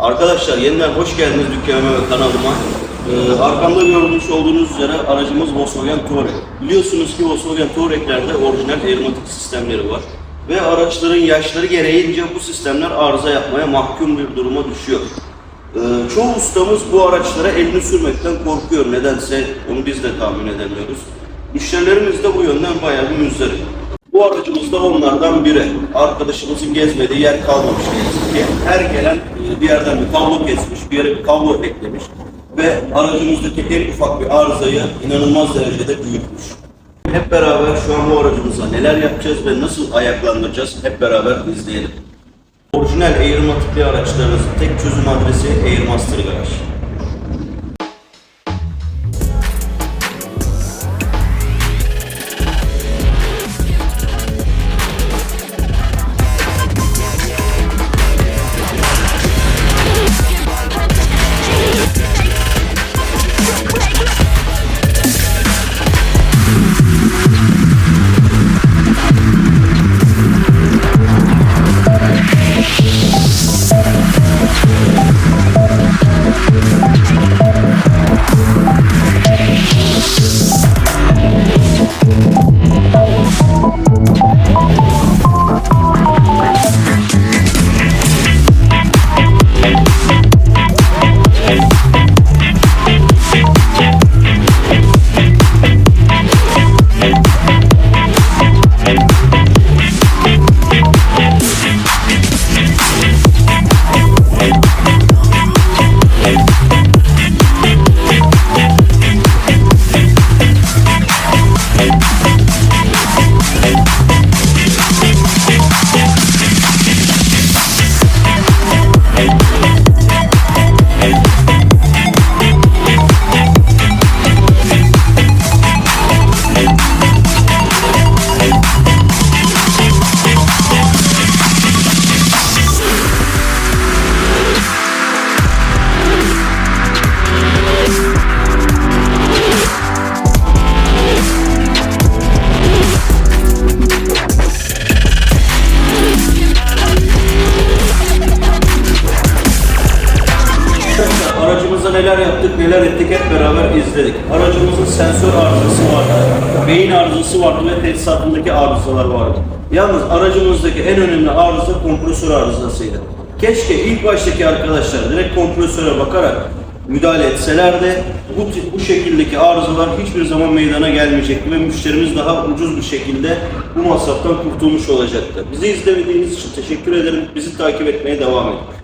Arkadaşlar yeniden hoş geldiniz dükkanıma ve kanalıma. Ee, arkamda görmüş olduğunuz üzere aracımız Volkswagen Touareg. Biliyorsunuz ki Volkswagen Touareg'lerde orijinal aeromatik sistemleri var. Ve araçların yaşları gereğince bu sistemler arıza yapmaya mahkum bir duruma düşüyor. Ee, çoğu ustamız bu araçlara elini sürmekten korkuyor. Nedense onu biz de tahmin edemiyoruz. Müşterilerimiz de bu yönden bayağı bir müzdarip. Bu aracımız da onlardan biri. Arkadaşımızın gezmediği yer kalmamış ki. Her gelen e, bir yerden bir kablo kesmiş, bir yere bir kablo eklemiş ve aracımızdaki en ufak bir arızayı inanılmaz derecede büyütmüş. Hep beraber şu an bu aracımıza neler yapacağız ve nasıl ayaklandıracağız hep beraber izleyelim. Orijinal Airmatic'li araçlarınızın tek çözüm adresi Airmaster Garaj. Aracımızda neler yaptık, neler ettik hep beraber izledik. Aracımızın sensör arızası vardı, beyin arızası vardı ve tesisatındaki arızalar vardı. Yalnız aracımızdaki en önemli arıza kompresör arızasıydı. Keşke ilk baştaki arkadaşlar direkt kompresöre bakarak müdahale etselerdi bu, tip- bu şekildeki arızalar hiçbir zaman meydana gelmeyecekti ve müşterimiz daha ucuz bir şekilde bu masraftan kurtulmuş olacaktı. Bizi izlediğiniz için teşekkür ederim. Bizi takip etmeye devam edin.